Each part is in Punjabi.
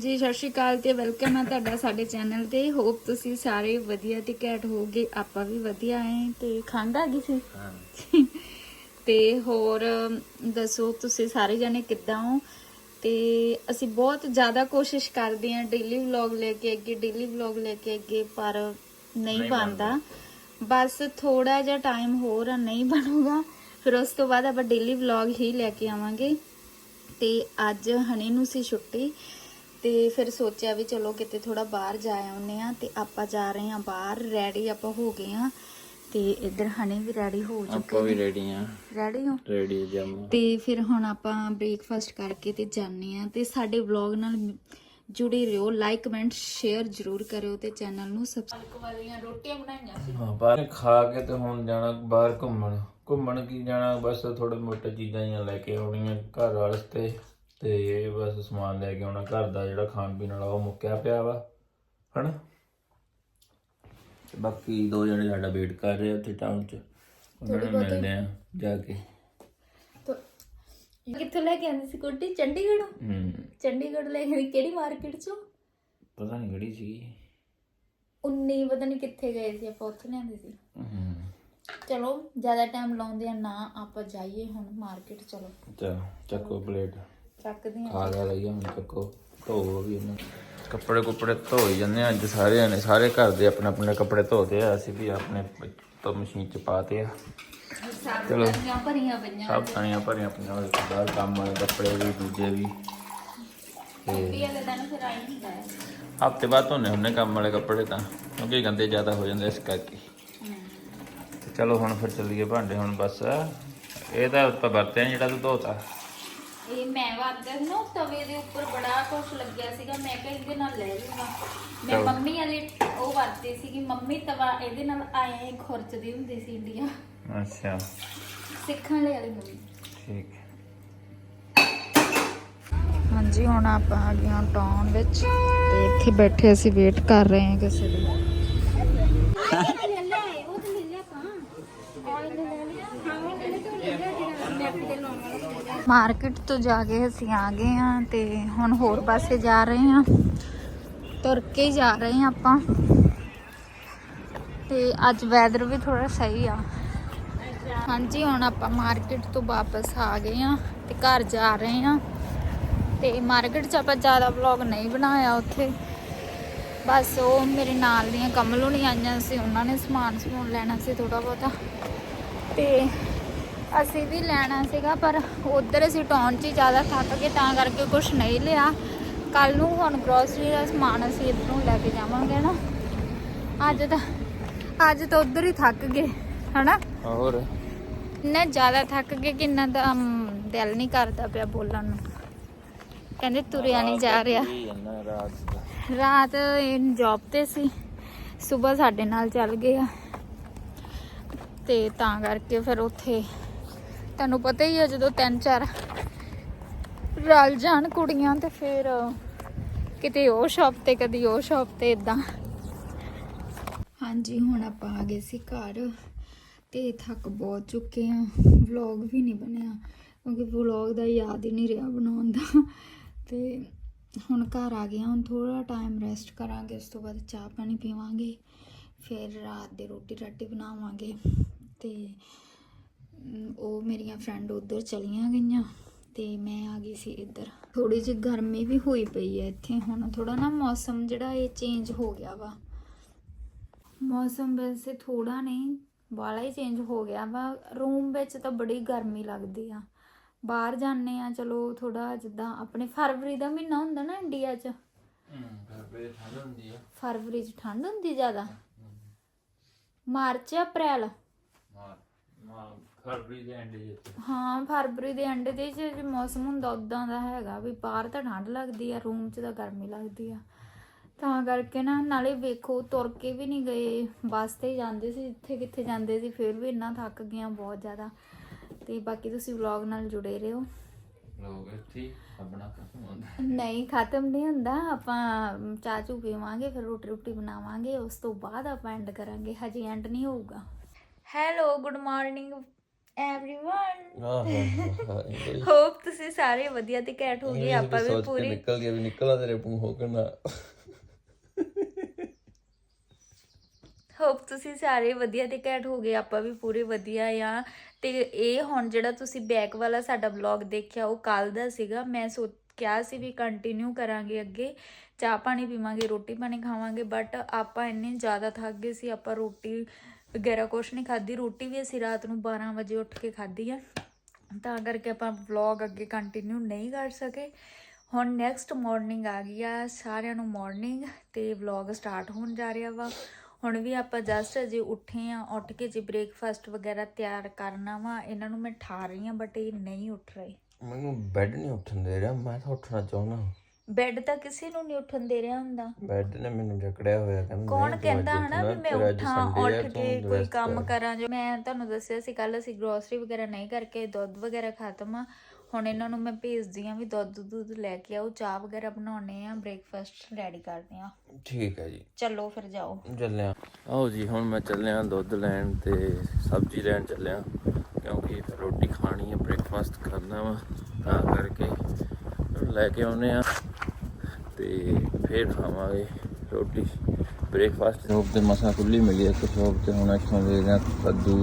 ਹਾਂਜੀ ਸਤਿ ਸ਼੍ਰੀ ਅਕਾਲ ਤੇ ਵੈਲਕਮ ਹੈ ਤੁਹਾਡਾ ਸਾਡੇ ਚੈਨਲ ਤੇ। ਹੋਪ ਤੁਸੀਂ ਸਾਰੇ ਵਧੀਆ ਤੇ ਘੈਂਟ ਹੋਗੇ ਆਪਾਂ ਵੀ ਵਧੀਆ ਆਂ ਤੇ ਖੰਘ ਆ ਗਈ ਸੀ? ਤੇ ਹੋਰ ਦੱਸੋ ਤੁਸੀਂ ਸਾਰੇ ਜਣੇ ਕਿੱਦਾਂ ਹੋ? ਤੇ ਅਸੀਂ ਬਹੁਤ ਜ਼ਿਆਦਾ ਕੋਸ਼ਿਸ਼ ਕਰਦੇ ਆਂ ਡੇਲੀ ਵਲੌਗ ਲੈ ਕੇ ਅੱਗੇ ਡੇਲੀ ਵਲੌਗ ਲੈ ਕੇ ਅੱਗੇ ਪਰ ਨਹੀਂ ਬਣਦਾ। ਬਸ ਥੋੜਾ ਜਿਹਾ ਟਾਈਮ ਹੋਰ ਆ ਨਹੀਂ ਬਣੂਗਾ। ਫਿਰ ਉਸ ਤੋਂ ਬਾਅਦ ਆਪਾਂ ਡੇਲੀ ਵਲੌਗ ਹੀ ਲੈ ਕੇ ਆਵਾਂਗੇ। ਤੇ ਅੱਜ ਹਣੀ ਨੂੰ ਸੀ ਛੁੱਟੀ। ਤੇ ਫਿਰ ਸੋਚਿਆ ਵੀ ਚਲੋ ਕਿਤੇ ਥੋੜਾ ਬਾਹਰ ਜਾ ਆਉਨੇ ਆ ਤੇ ਆਪਾਂ ਜਾ ਰਹੇ ਆ ਬਾਹਰ ਰੈਡੀ ਆਪਾਂ ਹੋ ਗਏ ਆ ਤੇ ਇੱਧਰ ਹਣੀ ਵੀ ਰੈਡੀ ਹੋ ਆਪਾਂ ਚੁੱਕੇ ਵੀ ਨੇ। ਰੈਡੀ ਆ ਰੈਡੀ ਹੋ? ਰੈਡੀ ਜਮ ਤੇ ਫਿਰ ਹੁਣ ਆਪਾਂ ਬ੍ਰੇਕਫਾਸਟ ਕਰਕੇ ਤੇ ਜਾਂਦੇ ਆ ਤੇ ਸਾਡੇ ਵਲੌਗ ਨਾਲ ਜੁੜੇ ਰਹੋ ਲਾਈਕ ਕਮੈਂਟ ਸ਼ੇਅਰ ਜਰੂਰ ਕਰਿਓ ਤੇ ਚੈਨਲ ਨੂੰ ਸਬਸਕ੍ਰਾਈਬ ਵਾਲੀਆਂ ਰੋਟੀਆਂ ਬਣਾਈਆਂ ਸੀ। ਹਾਂ ਬਾਹਰ ਖਾ ਕੇ ਤੇ ਹੁਣ ਜਾਣਾ ਬਾਹਰ ਘੁੰਮਣ। ਘੁੰਮਣ ਕੀ ਜਾਣਾ ਬਸ ਥੋੜੇ ਮੋਟੇ ਚੀਜ਼ਾਂ ਹੀ ਲੈ ਕੇ ਆਉਣੀਆਂ ਘਰ ਵਾਸਤੇ। ਤੇ ਬਸ ਸਮਾਨ ਲੈ ਕੇ ਆਉਣਾ ਘਰ ਦਾ ਜਿਹੜਾ ਖਾਣ ਪੀਣ ਵਾਲਾ ਉਹ ਮੁੱਕਿਆ ਪਿਆ ਵਾ ਹਨਾ? ਤੇ ਬਾਕੀ ਦੋ ਜਣੇ ਸਾਡਾ ਵੇਟ ਕਰ ਰਹੇ ਆ ਉੱਥੇ ਟਾਊਨ 'ਚ ਉਹਨਾਂ ਨੂੰ ਮਿਲਦੇ ਆ ਜਾ ਕੇ। ਤੋ ਕਿੱਥੋਂ ਲੈ ਕੇ ਆਂਦੀ ਸੀ ਕੋਟੀ? ਚੰਡੀਗੜ੍ਹੋਂ? ਹੂੰ। ਚੰਡੀਗੜ੍ਹ ਲੈ ਕੇ ਕਿਹੜੀ ਮਾਰਕੀਟ ਚੋਂ? ਪਤਾ ਨਹੀਂ ਕਿਹੜੀ ਸੀ 19 ਪਤਾ ਨਹੀਂ ਕਿੱਥੇ ਗਏ ਸੀ ਆਪਾਂ ਉੱਥੇ ਲਿਆਂਦੇ ਸੀ। ਹੂੰ। ਚਲੋ ਜ਼ਿਆਦਾ ਟਾਈਮ ਲਾਉਂਦੇ ਆ ਨਾ ਆਪਾਂ ਜਾਈਏ ਹੁਣ ਮਾਰਕੀਟ ਚਲੋ। ਚਲ ਚੱਕੋ ਪਲੇਟ ਚੱਕਦੇ ਆ ਖਾ ਲਿਆ ਲਈ ਹੁਣ ਚੱਕੋ, ਧੋ ਵੀ ਇਹਨੂੰ। ਕੱਪੜੇ ਕੁਪੜੇ ਧੋ ਹੀ ਜਾਂਦੇ ਆ, ਅੱਜ ਸਾਰੇ ਨੇ, ਸਾਰੇ ਘਰ ਦੇ ਆਪਣੇ ਆਪਣੇ ਕੱਪੜੇ ਧੋਤੇ ਆ, ਅਸੀਂ ਵੀ ਆਪਣੇ ਤੋਂ ਮਸ਼ੀਨ ਚ ਪਾਤੇ ਆ। ਚਲੋ। ਭਰੀਆਂ ਪਈਆਂ ਸਭ ਤਾਣੀਆਂ ਭਰੀਆਂ ਪਈਆਂ ਹੋਏ ਬਾਹਰ ਕੰਮ ਵਾਲੇ ਕੱਪੜੇ ਵੀ, ਦੂਜੇ ਵੀ। ਵੀ ਹਫ਼ਤੇ ਬਾਅਦ ਧੋਨੇ ਹੁੰਨੇ ਕੰਮ ਵਾਲੇ ਕੱਪੜੇ ਤਾਂ, ਕਿਉਂਕਿ ਗੰਦੇ ਜ਼ਿਆਦਾ ਹੋ ਜਾਂਦੇ ਇਸ ਕਰਕੇ। ਤੇ ਚਲੋ ਹੁਣ ਫਿਰ ਚੱਲੀਏ ਭਾਂਡੇ, ਹੁਣ ਬਸ, ਇਹ ਤਾਂ ਆਪਾਂ ਵਰਤਿਆ ਜਿਹੜਾ ਤੂੰ ਧੋਤਾ। ਇਹ ਮੈਂ ਵਰਤਿਆ ਸੀ ਨਾ ਤਵੇ ਦੇ ਉੱਪਰ ਬੜਾ ਕੁਛ ਲੱਗਿਆ ਸੀਗਾ। ਮੈਂ ਕਿਹਾ ਇਹਦੇ ਨਾਲ ਲੈ ਲੂੰਗਾ ਮੈਂ ਚਲੋ। ਮੰਮੀ ਵਾਲੀ ਉਹ ਵਰਤੀ ਸੀਗੀ। ਮੰਮੀ ਤਵਾ ਇਹਦੇ ਨਾਲ ਆਏ ਖੁਰਚਦੀ ਹੁੰਦੀ ਸੀ ਇੰਡੀਆ। ਅੱਛਾ। ਸਿੱਖਣ ਲਈ ਵਾਲੀ ਮੰਮੀ। ਠੀਕ। ਹੈ ਹਾਂਜੀ ਹੁਣ ਆਪਾਂ ਆ ਗਏ ਹਾਂ ਟਾਊਨ ਵਿੱਚ ਤੇ ਇੱਥੇ ਬੈਠੇ ਅਸੀਂ ਵੇਟ ਕਰ ਰਹੇ ਹਾਂ ਕਿਸੇ ਦੀ। ਮਾਰਕੀਟ ਤੋਂ ਜਾ ਕੇ ਅਸੀਂ ਆ ਗਏ ਹਾਂ ਤੇ ਹੁਣ ਹੋਰ ਪਾਸੇ ਜਾ ਰਹੇ ਹਾਂ। ਤੁਰ ਕੇ ਹੀ ਜਾ ਰਹੇ ਹਾਂ ਆਪਾਂ। ਤੇ ਅੱਜ ਵੈਦਰ ਵੀ ਥੋੜਾ ਸਹੀ ਆ। ਹਾਂਜੀ, ਹੁਣ ਆਪਾਂ ਮਾਰਕੀਟ ਤੋਂ ਵਾਪਸ ਆ ਗਏ ਹਾਂ ਤੇ ਘਰ ਜਾ ਰਹੇ ਹਾਂ। ਤੇ ਮਾਰਕੀਟ 'ਚ ਆਪਾਂ ਜ਼ਿਆਦਾ ਵਲੌਗ ਨਹੀਂ ਬਣਾਇਆ ਉੱਥੇ। ਬਸ ਉਹ ਮੇਰੇ ਨਾਲ ਦੀਆਂ ਕਮਲ ਹੁਣੀ ਆਈਆਂ ਸੀ, ਉਹਨਾਂ ਨੇ ਸਮਾਨ ਸਮੂਨ ਲੈਣਾ ਸੀ ਥੋੜਾ ਬਹੁਤਾ। ਤੇ ਅਸੀਂ ਵੀ ਲੈਣਾ ਸੀਗਾ ਪਰ ਉਧਰ ਅਸੀਂ ਟਾਊਨ 'ਚ ਜ਼ਿਆਦਾ ਥੱਕ ਗਏ ਤਾਂ ਕਰਕੇ ਕੁਝ ਨਹੀਂ ਲਿਆ। ਕੱਲ ਨੂੰ ਹੁਣ ਗਰੋਸਰੀ ਦਾ ਸਮਾਨ ਅਸੀਂ ਇੱਧਰੋਂ ਲੈ ਕੇ ਜਾਵਾਂਗੇ ਨਾ। ਅੱਜ ਤਾਂ ਅੱਜ ਤਾਂ ਉਧਰ ਹੀ ਥੱਕ ਗਏ ਹਨਾ? ਹੋਰ? ਨਾ ਜ਼ਿਆਦਾ ਥੱਕ ਗਏ ਕਿ ਇੰਨਾ ਦਾ ਦਿਲ ਨਹੀਂ ਕਰਦਾ ਪਿਆ ਬੋਲਣ ਨੂੰ। ਕਹਿੰਦੇ ਤੁਰਿਆ ਨਹੀਂ ਜਾ ਰਿਹਾ। ਰਾਤ ਜੌਬ ਤੇ ਸੀ ਸਵੇਰ ਸਾਡੇ ਨਾਲ ਚੱਲ ਗਏ ਆ। ਤੇ ਤਾਂ ਕਰਕੇ ਫਿਰ ਉੱਥੇ ਤੁਹਾਨੂੰ ਪਤਾ ਹੀ ਆ ਜਦੋਂ ਤਿੰਨ ਚਾਰ ਰਲ ਜਾਣ ਕੁੜੀਆਂ ਤੇ ਫਿਰ ਕਿਤੇ ਉਹ ਸ਼ਾਪ ਤੇ, ਕਦੀ ਉਹ ਸ਼ਾਪ ਤੇ ਇਦਾਂ ਹਾਂਜੀ, ਹੁਣ ਆਪਾਂ ਆ ਗਏ ਸੀ ਘਰ ਤੇ ਥੱਕ ਬਹੁਤ ਚੁੱਕੇ ਆ। ਵਲੌਗ ਵੀ ਨਹੀਂ ਬਣਿਆ, ਕਿਉਂਕਿ ਵਲੌਗ ਦਾ ਯਾਦ ਹੀ ਨਹੀਂ ਰਿਹਾ ਬਣਾਉਣ ਦਾ। ਤੇ ਹੁਣ ਘਰ ਆ ਗਏ ਹੁਣ ਥੋੜਾ ਟਾਈਮ ਰੈਸਟ ਕਰਾਂਗੇ, ਉਸ ਤੋਂ ਬਾਅਦ ਚਾਹ ਪਾਣੀ ਪੀਵਾਂਗੇ, ਫਿਰ ਰਾਤ ਦੀ ਰੋਟੀ ਰਾਟੀ ਬਣਾਵਾਂਗੇ ਤੇ ਉਹ ਮੇਰੀਆਂ ਫਰੈਂਡ ਉਧਰ ਚਲੀਆਂ ਗਈਆਂ ਤੇ ਮੈਂ ਆ ਗਈ ਸੀ ਇੱਧਰ। ਥੋੜੀ ਜਿਹੀ ਗਰਮੀ ਵੀ ਹੋਈ ਪਈ ਹੈ ਇੱਥੇ। ਹੁਣ ਥੋੜਾ ਨਾ ਮੌਸਮ ਜਿਹੜਾ ਇਹ ਚੇਂਜ ਹੋ ਗਿਆ ਵਾ। ਮੌਸਮ ਵੈਸੇ ਥੋੜਾ ਨਹੀਂ ਬਾਲਾ ਹੀ ਚੇਂਜ ਹੋ ਗਿਆ ਵਾ। ਰੂਮ ਵਿੱਚ ਤਾਂ ਬੜੀ ਗਰਮੀ ਲੱਗਦੀ ਆ। ਬਾਹਰ ਜਾਂਦੇ ਆ ਚਲੋ ਥੋੜਾ ਜਿੱਦਾਂ ਆਪਣੇ ਫਰਵਰੀ ਦਾ ਮਹੀਨਾ ਹੁੰਦਾ ਨਾ ਇੰਡੀਆ 'ਚ। ਹੂੰ ਫਿਰ ਠੰਡ ਹੁੰਦੀ ਆ। ਫਰਵਰੀ 'ਚ ਠੰਡ ਹੁੰਦੀ ਜ਼ਿਆਦਾ। March April? ਫਰਵਰੀ ਦੇ ਐਂਡ ਹਾਂ ਫਰਵਰੀ ਦੇ ਐਂਡ ਦੇ 'ਚ ਜੇ ਮੌਸਮ ਹੁੰਦਾ ਉਦਾਂ ਦਾ ਹੈਗਾ ਵੀ ਬਾਹਰ ਤਾਂ ਠੰਡ ਲੱਗਦੀ ਆ ਰੂਮ 'ਚ ਤਾਂ ਗਰਮੀ ਲੱਗਦੀ ਆ। ਤਾਂ ਕਰਕੇ ਨਾ ਨਾਲੇ ਵੇਖੋ ਤੁਰ ਕੇ ਵੀ ਨਹੀਂ ਗਏ ਬੱਸ ਤੇ ਹੀ ਜਾਂਦੇ ਸੀ ਜਿੱਥੇ ਕਿੱਥੇ ਜਾਂਦੇ ਸੀ ਫਿਰ ਵੀ ਇੰਨਾ ਥੱਕ ਗਿਆ ਬਹੁਤ ਜ਼ਿਆਦਾ। ਤੇ ਬਾਕੀ ਤੁਸੀਂ ਵਲੌਗ ਨਾਲ ਜੁੜੇ ਰਹੋ। ਲੋਕ ਇੱਥੇ ਆਪਣਾ ਖਤਮ ਹੁੰਦਾ। ਨਹੀਂ ਖਤਮ ਨਹੀਂ ਹੁੰਦਾ ਆਪਾਂ ਚਾਹ ਚੂ ਪੀਵਾਂਗੇ ਫਿਰ ਰੋਟੀ ਰੋਟੀ ਬਣਾਵਾਂਗੇ ਉਸ ਤੋਂ ਬਾਅਦ ਆਪਾਂ ਐਂਡ ਕਰਾਂਗੇ ਹਜੇ ਐਂਡ ਨਹੀਂ ਹੋਊਗਾ। ਹੈਲੋ ਗੁੱਡ ਮਾਰਨਿੰਗ एवरीवन ਆਹ ਇੰਗਲਿਸ਼ ਹੋਪ ਤੁਸੀਂ ਸਾਰੇ ਵਧੀਆ ਤੇ ਕੈਟ ਹੋ ਗਏ ਆਪਾਂ ਵੀ ਪੂਰੀ ਨਿਕਲ ਗਿਆ ਵੀ ਨਿਕਲਾ ਤੇਰੇ ਮੂੰਹੋਂ ਕਿੰਨਾ ਹੋਪ ਤੁਸੀਂ ਸਾਰੇ ਵਧੀਆ ਤੇ ਕੈਟ ਹੋ ਗਏ ਆਪਾਂ ਵੀ ਪੂਰੇ ਵਧੀਆ ਆ ਤੇ ਇਹ ਹੁਣ ਜਿਹੜਾ ਤੁਸੀਂ ਬੈਕ ਵਾਲਾ ਸਾਡਾ ਵਲੌਗ ਦੇਖਿਆ ਉਹ ਕੱਲ ਦਾ ਸੀਗਾ ਮੈਂ ਸੋ ਕਿਹਾ ਸੀ ਵੀ ਕੰਟੀਨਿਊ ਕਰਾਂਗੇ ਅੱਗੇ ਚਾਹ ਪਾਣੀ ਪੀਵਾਂਗੇ ਰੋਟੀ ਪਾਣੀ ਖਾਵਾਂਗੇ ਬਟ ਆਪਾਂ ਇੰਨੇ ਜ਼ਿਆਦਾ ਥੱਕ ਗਏ ਸੀ ਆਪਾਂ ਰੋਟੀ ਵਗੈਰਾ ਕੁਛ ਨਹੀਂ ਖਾਧੀ, ਰੋਟੀ ਵੀ ਅਸੀਂ ਰਾਤ ਨੂੰ 12 ਵਜੇ ਉੱਠ ਕੇ ਖਾਧੀ ਆ। ਤਾਂ ਕਰਕੇ ਆਪਾਂ ਵਲੌਗ ਅੱਗੇ ਕੰਟੀਨਿਊ ਨਹੀਂ ਕਰ ਸਕੇ। ਹੁਣ ਨੈਕਸਟ ਮਾਰਨਿੰਗ ਆ ਗਈ ਆ, ਸਾਰਿਆਂ ਨੂੰ ਮਾਰਨਿੰਗ ਤੇ ਵਲੌਗ ਸਟਾਰਟ ਹੋਣ ਜਾ ਰਿਹਾ ਵਾ। ਹੁਣ ਵੀ ਆਪਾਂ ਜਸਟ ਅਜੇ ਉੱਠੇ ਆ, ਉੱਠ ਕੇ ਜੀ ਬ੍ਰੇਕਫਾਸਟ ਵਗੈਰਾ ਤਿਆਰ ਕਰਨਾ ਵਾ, ਇਹਨਾਂ ਨੂੰ ਮੈਂ ਠਾ ਰਹੀ ਆ ਬਟ ਇਹ ਨਹੀਂ ਉੱਠ ਰਹੇ। ਮੈਨੂੰ ਬੈੱਡ ਨਹੀਂ ਉੱਠਣ ਦੇ ਰਿਹਾ, ਮੈਂ ਤਾਂ ਉੱਠਣਾ ਚਾਹੁੰਦਾ ਬੈੱਡ ਤਾਂ ਕਿਸੇ ਨੂੰ ਨਹੀਂ ਉੱਠਣ ਦੇ ਰਿਹਾ ਹੁੰਦਾ। ਬੈੱਡ ਨੇ ਮੈਨੂੰ ਜਕੜਿਆ ਹੋਇਆ ਕਹਿੰਦਾ ਕੌਣ ਕਹਿੰਦਾ ਹਨਾ ਵੀ ਮੈਂ ਉੱਠਾਂ ਉੱਠ ਕੇ ਕੋਈ ਕੰਮ ਕਰ। ਜੋ ਮੈਂ ਤੁਹਾਨੂੰ ਦੱਸਿਆ ਸੀ ਕੱਲ ਅਸੀਂ ਗਰੋਸਰੀ ਵਗੈਰਾ ਨਹੀਂ ਕਰਕੇ ਦੁੱਧ ਵਗੈਰਾ ਖਤਮ ਆ। ਹੁਣ ਇਹਨਾਂ ਨੂੰ ਮੈਂ ਭੇਜਦੀ ਆ ਵੀ ਦੁੱਧ ਦੁੱਧ ਲੈ ਕੇ ਆਓ ਚਾਹ ਵਗੈਰਾ ਬਣਾਉਣੇ ਆ ਬ੍ਰੇਕਫਾਸਟ ਰੈਡੀ ਕਰਦੇ ਆ ਠੀਕ ਹੈ ਜੀ। ਚਲੋ ਫਿਰ ਜਾਓ। ਚੱਲਿਆ ਆਓ ਜੀ ਹੁਣ ਮੈਂ ਚੱਲਿਆ ਦੁੱਧ ਲੈਣ ਤੇ ਸਬਜ਼ੀ ਲੈਣ ਚੱਲਿਆ ਕਿਉਂਕਿ ਰੋਟੀ ਖਾਣੀ ਹੈ ਬ੍ਰੇਕਫਾਸਟ ਕਰਨਾ ਵਾ ਤਾਂ ਕਰਕੇ ਲੈ ਕੇ ਆਉਨੇ ਆ ਤੇ ਫਿਰ ਖਾਵਾਂਗੇ ਰੋਟੀ। ਬ੍ਰੇਕਫਾਸਟ ਸ਼ੋਪ ਤੇ ਮਸਾ ਖੁੱਲੀ ਮਿਲੀ ਇੱਕ ਸ਼ੋਪ ਤੇ, ਹੁਣ ਇੱਥੋਂ ਦੇ ਜਾਂ ਕੱਦੂ,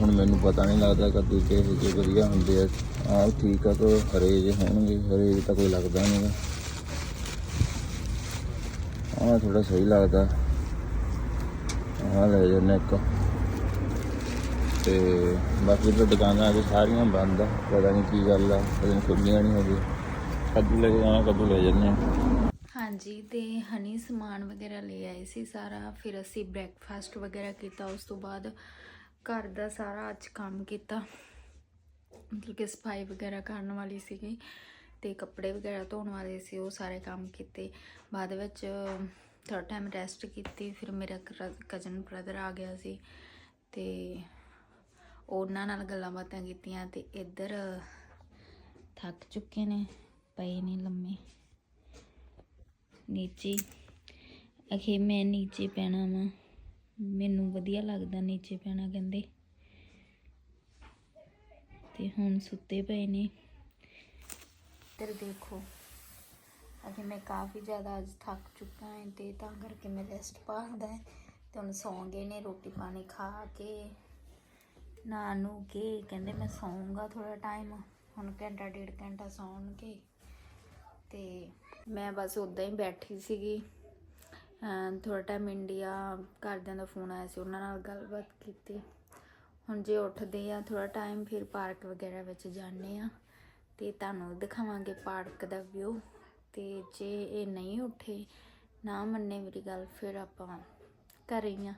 ਹੁਣ ਮੈਨੂੰ ਪਤਾ ਨਹੀਂ ਲੱਗਦਾ ਕੱਦੂ ਕਿਹੋ ਜਿਹੇ ਵਧੀਆ ਹੁੰਦੇ ਆ। ਆਹ ਠੀਕ ਆ ਕੋ ਹਰੇ ਜਿਹੇ ਹੋਣਗੇ, ਹਰੇ ਤਾਂ ਕੋਈ ਲੱਗਦਾ ਨਹੀਂਗਾ ਆਹ ਥੋੜਾ ਸਹੀ ਲੱਗਦਾ। ਆਹ ਲੈ ਜਨੇ ਇੱਕ। ਤੇ ਬਾਕੀ ਤਾਂ ਦੁਕਾਨਾਂ ਅੱਜ ਸਾਰੀਆਂ ਬੰਦ ਆ। ਪਤਾ ਨਹੀਂ ਕੀ ਗੱਲ ਆ, ਪਤਾ ਨਹੀਂ ਖੁੱਲੀਆਂ ਨਹੀਂ ਹੋਗੀ ਕੱਦੂ ਲੈ ਕੇ ਜਾਣਾ ਕੱਦੂ ਲੈ ਜੰਨੇ ਹਾਂਜੀ, ਤੇ ਹਨੀ ਸਮਾਨ ਵਗੈਰਾ ਲੈ ਆਏ ਸੀ ਸਾਰਾ, ਫਿਰ ਅਸੀਂ ਬ੍ਰੇਕਫਾਸਟ ਵਗੈਰਾ ਕੀਤਾ, ਉਸ ਤੋਂ ਬਾਅਦ ਘਰ ਦਾ ਸਾਰਾ ਅੱਜ ਕੰਮ ਕੀਤਾ। ਮਤਲਬ ਕਿ ਸਫ਼ਾਈ ਵਗੈਰਾ ਕਰਨ ਵਾਲੀ ਸੀਗੀ ਤੇ ਕੱਪੜੇ ਵਗੈਰਾ ਧੋਣ ਵਾਲੇ ਸੀ, ਉਹ ਸਾਰੇ ਕੰਮ ਕੀਤੇ। ਬਾਅਦ ਵਿੱਚ ਥੋੜਾ ਟਾਈਮ ਰੈਸਟ ਕੀਤੀ, ਫਿਰ ਮੇਰਾ ਕਜ਼ਨ ਬ੍ਰਦਰ ਆ ਗਿਆ ਸੀ ਤੇ ਉਹਨਾਂ ਨਾਲ ਗੱਲਾਂ ਬਾਤਾਂ ਕੀਤੀਆਂ ਤੇ ਇੱਧਰ ਥੱਕ ਚੁੱਕੇ ਨੇ, ਪਏ ਨੇ ਲੰਮੇ। ਨੀਚੇ। ਅਖੇ ਮੈਂ ਨੀਚੇ ਪੈਣਾ ਵਾ। ਮੈਨੂੰ ਵਧੀਆ ਲੱਗਦਾ ਨੀਚੇ ਪੈਣਾ ਕਹਿੰਦੇ। ਤੇ ਹੁਣ ਸੁੱਤੇ ਪਏ ਨੇ। ਇੱਧਰ ਦੇਖੋ। ਅਖੇ ਮੈਂ ਕਾਫੀ ਜ਼ਿਆਦਾ ਅੱਜ ਥੱਕ ਚੁੱਕਾ ਹਾਂ ਤੇ ਤਾਂ ਕਰਕੇ ਮੈਂ ਰੈਸਟ ਪਾਉਂਦਾ ਹੈ। ਤੇ ਹੁਣ ਸੌਂ ਗਏ ਨੇ ਰੋਟੀ ਪਾਣੀ ਖਾ ਕੇ। ਨਾ ਨੂੰ ਕੇ ਕਹਿੰਦੇ ਮੈਂ ਸੌਂਗਾ ਥੋੜਾ ਟਾਈਮ ਹੁਣ ਘੰਟਾ, ਡੇਢ ਘੰਟਾ ਸੌਣਗੇ। ਤੇ ਮੈਂ ਬਸ ਉਦਾਂ ਹੀ ਬੈਠੀ ਸੀਗੀ। ਥੋੜਾ ਟਾਈਮ ਇੰਡੀਆ ਘਰਦਿਆਂ ਦਾ ਫੋਨ ਆਇਆ ਸੀ, ਉਹਨਾਂ ਨਾਲ ਗੱਲਬਾਤ ਕੀਤੀ। ਹੁਣ ਜੇ ਉੱਠਦੇ ਆ ਥੋੜਾ ਟਾਈਮ ਫਿਰ ਪਾਰਕ ਵਗੈਰਾ ਵਿੱਚ ਜਾਂਦੇ ਆ। ਤੇ ਤੁਹਾਨੂੰ ਦਿਖਾਵਾਂਗੇ ਪਾਰਕ ਦਾ ਵਿਊ ਤੇ ਜੇ ਇਹ ਨਹੀਂ ਉੱਠੇ, ਨਾ ਮੰਨੇ ਮੇਰੀ ਗੱਲ, ਫਿਰ ਆਪਾਂ ਘਰੇ ਹੀ ਆ।